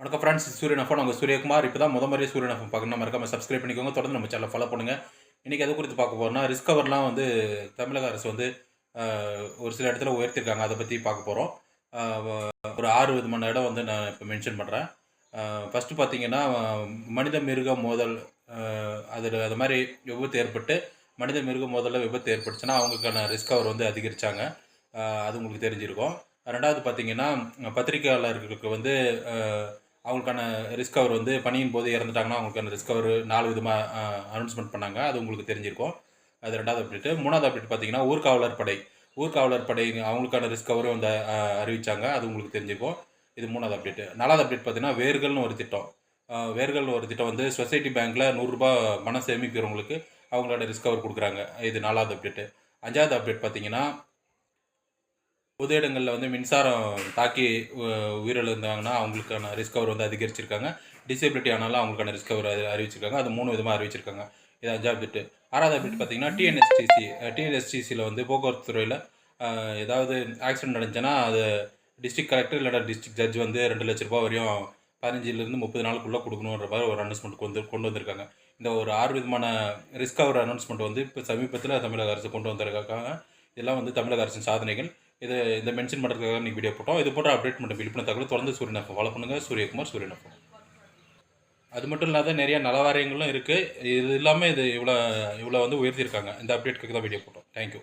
வணக்கம் ஃப்ரெண்ட்ஸ் சூரியன் எஃப்எம் உங்கள் சூரியகுமார். இப்போ தான் முத மாதிரி சூரியன் எஃப்எம் பார்க்கணும் மறக்காம சப்ஸ்கிரைப் பண்ணிக்கோங்க. தொடர்ந்து நம்ம சேனல் ஃபாலோ பண்ணுங்கள் இன்றைக்கி எதை குறித்து பார்க்க போகிறோம்னா ரிஸ்கவர்லாம் வந்து தமிழக அரசு வந்து ஒரு சில இடத்துல உயர்த்திருக்காங்க. அதை பற்றி பார்க்க போகிறோம் ஒரு ஆறு விதமான இடம் வந்து நான் இப்போ மென்ஷன் பண்ணுறேன் ஃபஸ்ட்டு பார்த்தீங்கன்னா மனித மிருக மோதல் அதில் அது மாதிரி விபத்து ஏற்பட்டு மனித மிருக மோதலில் விபத்து ஏற்பட்டுச்சுன்னா அவங்களுக்கான ரிஸ்கவர் வந்து அதிகரித்தாங்க அது உங்களுக்கு தெரிஞ்சிருக்கும். ரெண்டாவது பார்த்தீங்கன்னா பத்திரிகையாளர்களுக்கு வந்து அவங்களுக்கான ரிஸ்கவர் வந்து பணியின் போது இறந்துட்டாங்கன்னா அவங்களுக்கான ரிஸ்கவர் நாலு விதமாக அனௌன்ஸ்மெண்ட் பண்ணாங்க. அது உங்களுக்கு தெரிஞ்சிருக்கும். அது ரெண்டாவது அப்டேட்டு மூணாவது அப்டேட் பார்த்தீங்கன்னா ஊர்காவலர் படை. ஊர்காவலர் படை அவங்களுக்கான ரிஸ்கவரும் வந்து அறிவித்தாங்க அது உங்களுக்கு தெரிஞ்சிருக்கும். இது மூணாவது அப்டேட் நாலாவது அப்டேட் பார்த்தீங்கன்னா வேர்கள்னு ஒரு திட்டம். அஹ், வேர்கள்னு ஒரு திட்டம் வந்து சொசைட்டி பேங்க்கில் நூறுரூபா பணம் சேமிக்கிறவங்களுக்கு அவங்களோட ரிஸ்கவர் கொடுக்குறாங்க. இது நாலாவது அப்டேட்டு அஞ்சாவது அப்டேட் பார்த்தீங்கன்னா பொது இடங்களில் வந்து மின்சாரம் தாக்கி உ- உயிரிழந்தாங்கன்னா அவங்களுக்கான ரிஸ்க் அவர் வந்து அதிகரிச்சிருக்காங்க. டிசபிலிட்டி ஆனாலும் அவங்களுக்கான ரிஸ்க் அவர் அறிவிச்சிருக்காங்க. அது மூணு விதமாக அறிவிச்சிருக்காங்க. இது அஞ்சாவது அப்டேட் ஆறாவது அப்டேட் பார்த்தீங்கன்னா டிஎன்எஸ்டிசி டிஎன்எஸ்டிசியில் வந்து போக்குவரத்து துறையில் ஏதாவது ஆக்சிடென்ட் நடந்துச்சுன்னா அது டிஸ்ட்ரிக்ட் கலெக்டர் இல்லைனா டிஸ்ட்ரிக்ட் ஜட்ஜ் வந்து ரெண்டு லட்ச ரூபாய் வரையும் பதினஞ்சுலேருந்து முப்பது நாளுக்குள்ளே கொடுக்கணுன்ற மாதிரி ஒரு அனௌன்ஸ்மெண்ட் கொண்டு கொண்டு வந்திருக்காங்க. இந்த ஒரு ஆறு விதமான ரிஸ்க் அவர் அனௌன்ஸ்மெண்ட் வந்து இப்போ சமீபத்தில் தமிழக அரசு கொண்டு வந்திருக்காங்க. இதெல்லாம் வந்து தமிழக அரசின் சாதனைகள். இது இந்த மென்ஷன் பண்ணுறதுக்காக இன்றைக்கி வீடியோ போட்டோம். இது போட்டு அப்டேட் மட்டும் விழிப்புணர்வு தகவல் தொடர்ந்து சூரியநகம் ஃபாலோ பண்ணுங்கள் சூரியகுமார் சூரியநகம் அது மட்டும் இல்லாத நிறைய நலவாரியங்களும் இருக்குது இது இல்லாமல் இது இவ்வளோ இவ்வளோ வந்து உயர்த்தியிருக்காங்க. இந்த அப்டேட்டுக்கு தான் வீடியோ போட்டோம். தேங்க்யூ